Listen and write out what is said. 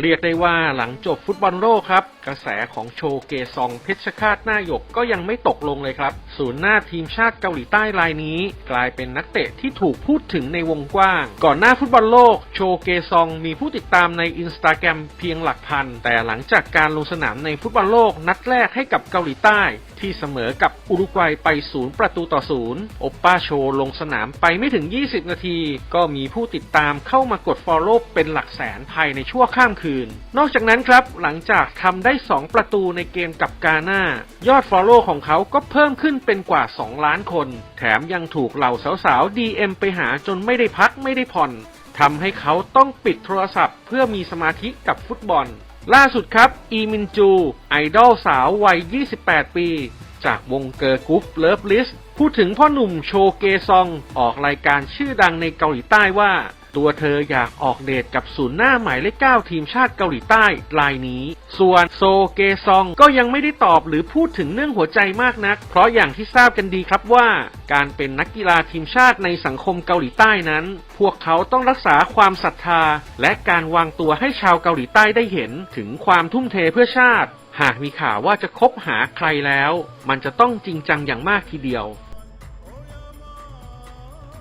เรียกได้ว่าหลังจบฟุตบอลโลกครับ กระแสของโชเกซองเพชรฆาตหน้าหยกก็ยังไม่ตกลงเลยครับศูนย์หน้าทีมชาติเกาหลีใต้รายนี้ กลายเป็นนักเตะที่ถูกพูดถึงในวงกว้าง ก่อนหน้าฟุตบอลโลก โชเกซองมีผู้ติดตามในอินสตาแกรมเพียงหลักพัน แต่หลังจากการลงสนามในฟุตบอลโลกนัดแรกให้กับเกาหลีใต้ที่เสมอกับอุรุกวัยไปศูนย์ประตูต่อศูนย์โอปป้าโชลงสนามไปไม่ถึง 20 นาที ก็มีผู้ติดตามเข้ามากด Follow เป็นหลักแสนภายในชั่วข้ามคืน นอกจากนั้นครับ หลังจากทำได้ 2 ประตูในเกมกับกาหน้ายอด Follow ของเขาก็เพิ่มขึ้นเป็นกว่า 2 ล้านคน แถมยังถูกเหล่าสาวๆ DM ไปหาจนไม่ได้พักไม่ได้ผ่อนทำให้เขาต้องปิดโทรศัพท์ เพื่อมีสมาธิกับฟุตบอล ล่าสุดครับ อีมินจู ไอดอลสาววัย 28 ปี จากวงเกอร์กรุ๊ปเลิฟลิสพูดถึงพ่อหนุ่มโชเกซองออกรายการชื่อดังในเกาหลีใต้ว่า ตัวเธออยากออกเดทกับศูนย์หน้าหมายเลข9ทีมชาติเกาหลีใต้รายนี้ ส่วนโซเกซองก็ยังไม่ได้ตอบหรือพูดถึงเรื่องหัวใจมากนัก เพราะอย่างที่ทราบกันดีครับว่า การเป็นนักกีฬาทีมชาติในสังคมเกาหลีใต้นั้น พวกเขาต้องรักษาความศรัทธา และการวางตัวให้ชาวเกาหลีใต้ได้เห็นถึงความทุ่มเทเพื่อชาติ หากมีข่าวว่าจะคบหาใครแล้ว มันจะต้องจริงจังอย่างมากทีเดียว